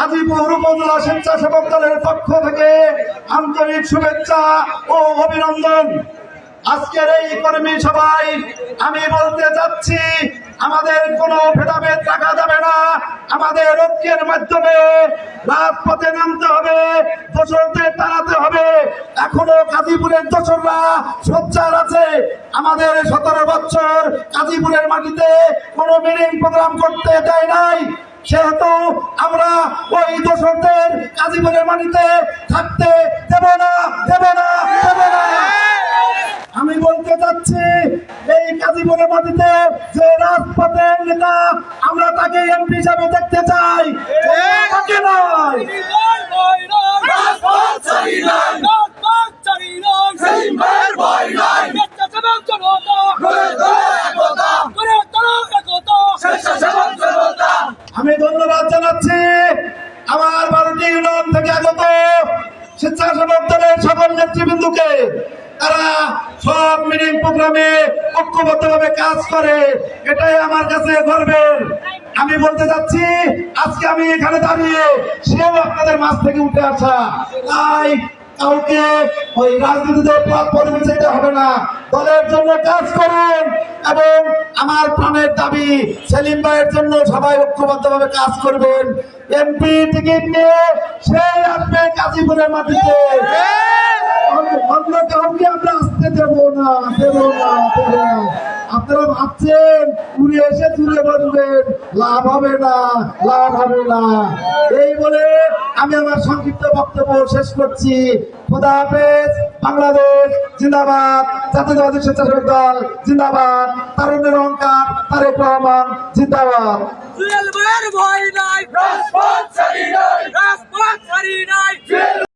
গাজীপুর উপজেলা স্বেচ্ছাসেবক দলের পক্ষ থেকে আন্তরিক শুভেচ্ছা ও অভিনন্দন। আজকের এই কর্মী সভায় আমি বলতে চাচ্ছি, আমাদের কোনো ভেদাভেদ রাখা যাবে না। আমাদের ঐক্যের মাধ্যমে রাজপথে নামতে হবে দোসরদের তাড়াতে হবে। এখনও গাজীপুরের দোসররা সোচ্চার আছে। আমাদের সতেরো বছর কাজীপুরের মাটিতে কোনো মিটিং প্রোগ্রাম করতে দেয় নাই। সেহেতু আমরা ওই দোসরদের গাজীপুরের মাটিতে থাকতে দেব না দেব না দেব না। আমি বলতে চাচ্ছি, এই কাজীপুরের মাটিতে যে রাজপথের নেতা আমরা তাকে এমপি হিসাবে দেখতে চাই নয়। তারা সব মিটিং প্রোগ্রামে কাজ করে। এটাই আমার কাছে আমি বলতে চাচ্ছি, আজকে আমি এখানে দাঁড়িয়ে সেও আপনাদের মাছ থেকে উঠে আসা। তাই কাউকে ওই রাজনীতিতে পথ পরিবেশিত হবে না। দলের জন্য কাজ করুন এবং আমার প্রাণের দাবি সেলিম ভাইয়ের জন্য সবাই ঐক্যবদ্ধভাবে কাজ করবেন। এমপি টিকিট নিয়ে সে আসবে গাজীপুরের মাটিতে। অন্য কাউকে আমরা আসতে দেবো না দেবো না দেব না। আপনারা ভাবছেন উনি এসে তুলে বসবেন। লাভ হবে না লাভ হবে না। এই বলে আমি আমার সংক্ষিপ্ত বক্তব্য শেষ করছি। খোদা বাংলাদেশ জিন্দাবাদ জাতীয়তাবাদী স্বেচ্ছাসেবক দল জিন্দাবাদ তারুণ্যের অহংকার তারেক রহমান জিন্দাবাদ। নাই নাই।